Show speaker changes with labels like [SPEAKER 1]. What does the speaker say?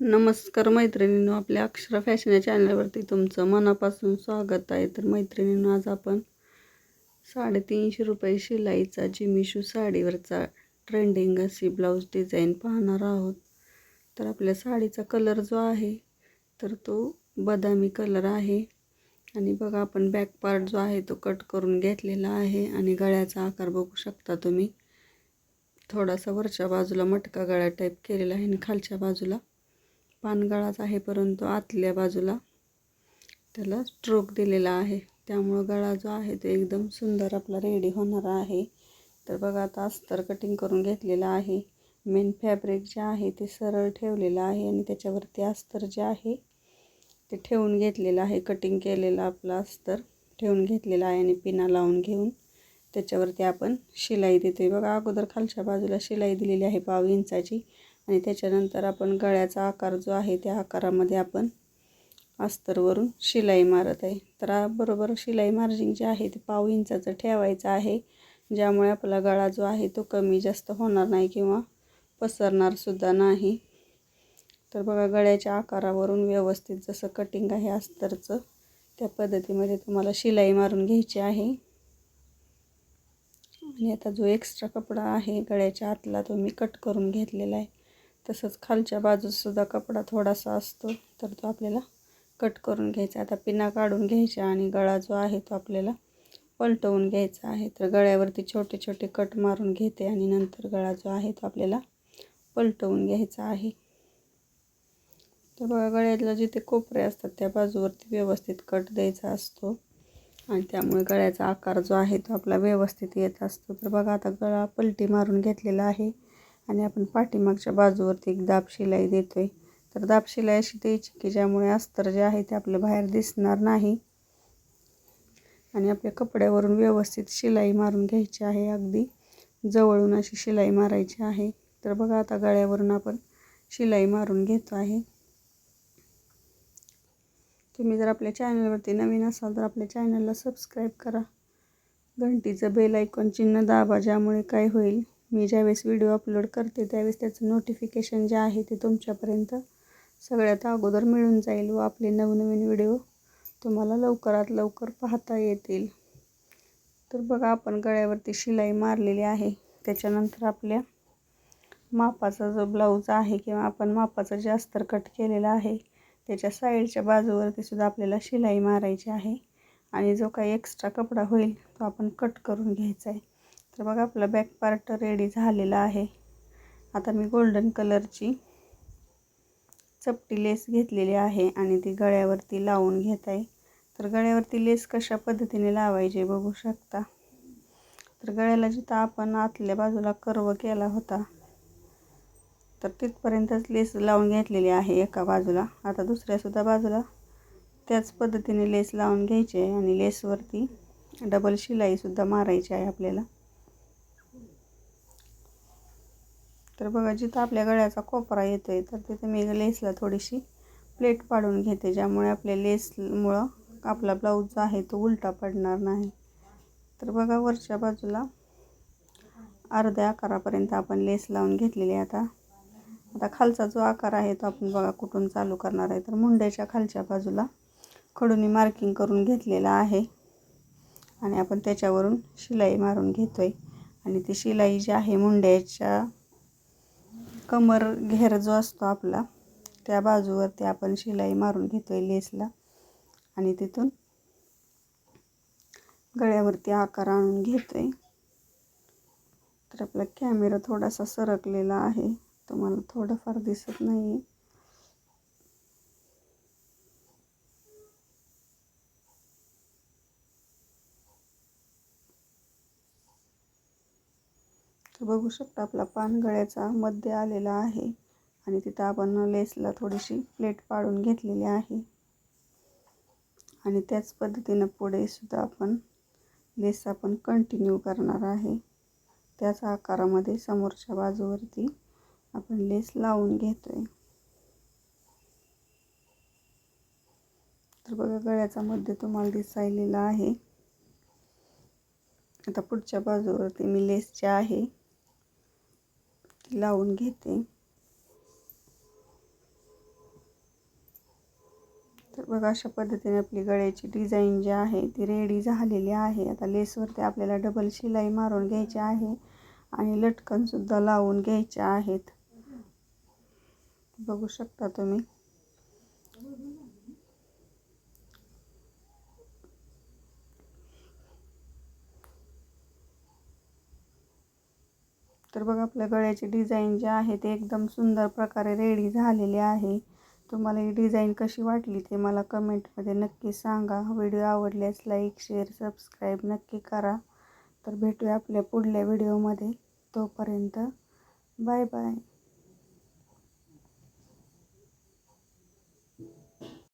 [SPEAKER 1] नमस्कार मैत्रिणींनो आपल्या अक्षरा फॅशन या चॅनलवरती तुमचं मनापासून स्वागत आहे. तर मैत्रिणींनो आज आपण साडेतीनशे रुपये शिलाईचा जिमिशू साडीवरचा ट्रेंडिंग अशी ब्लाऊज डिझाईन पाहणार आहोत. तर आपल्या साडीचा कलर जो आहे तर तो बदामी कलर आहे. आणि बघा आपण बॅक पार्ट जो आहे तो कट करून घेतलेला आहे. आणि गळ्याचा आकार बघू शकता तुम्ही. थोडासा वरच्या बाजूला मटका गळ्या टाईप केलेला आहे आणि खालच्या बाजूला पानगळाच आहे परंतु आतल्या बाजूला त्याला स्ट्रोक दिलेला आहे. त्यामुळं गळा जो आहे तो एकदम सुंदर आपला रेडी होणार आहे. तर बघा आता अस्तर कटिंग करून घेतलेलं आहे. मेन फॅब्रिक जे आहे ते सरळ ठेवलेलं आहे आणि त्याच्यावरती अस्तर जे आहे ते ठेवून घेतलेलं आहे. कटिंग केलेलं आपलं अस्तर ठेवून घेतलेलं आहे आणि पिना लावून घेऊन त्याच्यावरती आपण शिलाई देतोय. बघा अगोदर खालच्या बाजूला शिलाई दिलेली आहे पाव इंचाची. आणि त्याच्यानंतर आपण गळ्याचा आकार जो आहे त्या आकारामध्ये आपण अस्तरवरून शिलाई मारत आहे. तर बरोबर शिलाई मार्जिंग जे आहे ते पाव इंचाचं ठेवायचं आहे. ज्यामुळे आपला गळा जो आहे तो कमी जास्त होणार नाही किंवा पसरणारसुद्धा नाही. तर बघा गळ्याच्या आकारावरून व्यवस्थित जसं कटिंग आहे अस्तरचं त्या पद्धतीमध्ये तुम्हाला शिलाई मारून घ्यायची आहे. आणि आता जो एक्स्ट्रा कपडा आहे गळ्याच्या आतला तो मी कट करून घेतलेला आहे. तसंच खालच्या बाजूसुद्धा कपडा थोडासा असतो तर तो आपल्याला कट करून घ्यायचा. आता पिना काढून घ्यायचा आणि गळा जो आहे तो आपल्याला पलटवून घ्यायचा आहे. तर गळ्यावरती छोटे छोटे कट मारून घेते आणि नंतर गळा जो आहे तो आपल्याला पलटवून घ्यायचा आहे. तर बघा गळ्यातला जिथे कोपरे असतात त्या बाजूवरती व्यवस्थित कट द्यायचा असतो. आणि त्यामुळे गळ्याचा आकार जो आहे तो आपला व्यवस्थित येत असतो. तर बघा आता गळा पलटी मारून घेतलेला आहे. आणि आपण पाठीमागच्या बाजूवरती एक दाब शिलाई देतो आहे तर दाब शिलाई अशी द्यायची की ज्यामुळे अस्तर जे आहे ते आपलं बाहेर दिसणार नाही. आणि आपल्या कपड्यावरून व्यवस्थित शिलाई मारून घ्यायची आहे अगदी. जवळून अशी शिलाई मारायची आहे. तर बघा आता गळ्यावरून आपण शिलाई मारून घेतो आहे. तुम्ही जर आपल्या चॅनलवरती नवीन असाल तर आपल्या चॅनलला सबस्क्राईब करा. घंटीचं बेल ऐकून चिन्ह दाबा ज्यामुळे काय होईल? मी ज्यावेळेस व्हिडिओ अपलोड करते त्यावेळेस त्याचं नोटिफिकेशन जे आहे ते तुमच्यापर्यंत सगळ्यात अगोदर मिळून जाईल व आपले नवनवीन व्हिडिओ तुम्हाला लवकरात लवकर पाहता येतील. तर बघा आपण गळ्यावरती शिलाई मारलेली आहे. त्याच्यानंतर आपल्या मापाचा जो ब्लाऊज आहे किंवा आपण मापाचं जे अस्तर कट केलेलं आहे त्याच्या साईडच्या बाजूवरती सुद्धा आपल्याला शिलाई मारायची आहे. आणि जो काही एक्स्ट्रा कपडा होईल तो आपण कट करून घ्यायचा आहे. तर बघा आपला बॅक पार्ट रेडी झालेला आहे. आता मी गोल्डन कलरची चपटी लेस घेतलेली आहे आणि ती गळ्यावरती लावून घेत आहे. तर गळ्यावरती लेस कशा पद्धतीने लावायचे बघू शकता. तर गळ्याला जिथं आपण आतल्या बाजूला कर्व केला होता तर तिथपर्यंतच लेस लावून घेतलेली आहे एका बाजूला. आता दुसऱ्यासुद्धा बाजूला त्याच पद्धतीने लेस लावून घ्यायची आहे आणि लेसवरती डबल शिलाईसुद्धा मारायची आहे आपल्याला. तर बघा जिथं आपल्या गळ्याचा कोपरा येतो आहे तर तिथे मी लेसला थोडीशी प्लेट पाडून घेते ज्यामुळे आपल्या लेसमुळं आपला ब्लाऊज जो आहे तो उलटा पडणार नाही. तर बघा वरच्या बाजूला अर्ध्या आकारापर्यंत आपण लेस लावून घेतलेली आता. आता खालचा जो आकार आहे तो आपण बघा कुठून चालू करणार आहे. तर मुंड्याच्या खालच्या बाजूला खडूनी मार्किंग करून घेतलेला आहे. आणि आपण त्याच्यावरून शिलाई मारून घेतो आहे आणि ती शिलाई जी आहे मुंड्याच्या कमर घेर जो असतो आपला त्या बाजूवरती आपण शिलाई मारून घेतो आहे लेसला. आणि तिथून गळ्यावरती आकार आणून घेतो आहे तर आपला कॅमेरा थोडासा सरकलेला आहे. तुम्हाला थोडंफार दिसत नाही आहे तर बघू शकता आपला पानगळ्याचा मध्य आलेला आहे. आणि तिथं आपण लेसला थोडीशी प्लेट पाडून घेतलेली आहे. आणि त्याच पद्धतीनं पुढे सुद्धा आपण लेस आपण कंटिन्यू करणार आहे. त्याच आकारामध्ये समोरच्या बाजूवरती आपण लेस लावून घेतोय. तर बघा गळ्याचा मध्य तुम्हाला दिसायलेला आहे. आता पुढच्या बाजूवरती मी लेस जे आहे. लावून घेते. तर बघा अशा पद्धतीने आपली गळ्याची डिझाईन जी आहे ती रेडी झालेली आहे. आता लेसवरती आपल्याला डबल शिलाई मारून घ्यायची आहे आणि लटकनसुद्धा लावून घ्यायच्या आहेत. बघू शकता तुम्ही. तर बघा आपल्या गळ्याची डिझाईन जी आहे ते एकदम सुंदर प्रकारे रेडी झालेली आहे. तुम्हाला ही डिझाईन कशी वाटली ते मला कमेंटमध्ये नक्की सांगा. व्हिडिओ आवडल्यास लाईक शेअर सबस्क्राईब नक्की करा. तर भेटूया आपल्या पुढल्या व्हिडिओमध्ये. तोपर्यंत बाय बाय.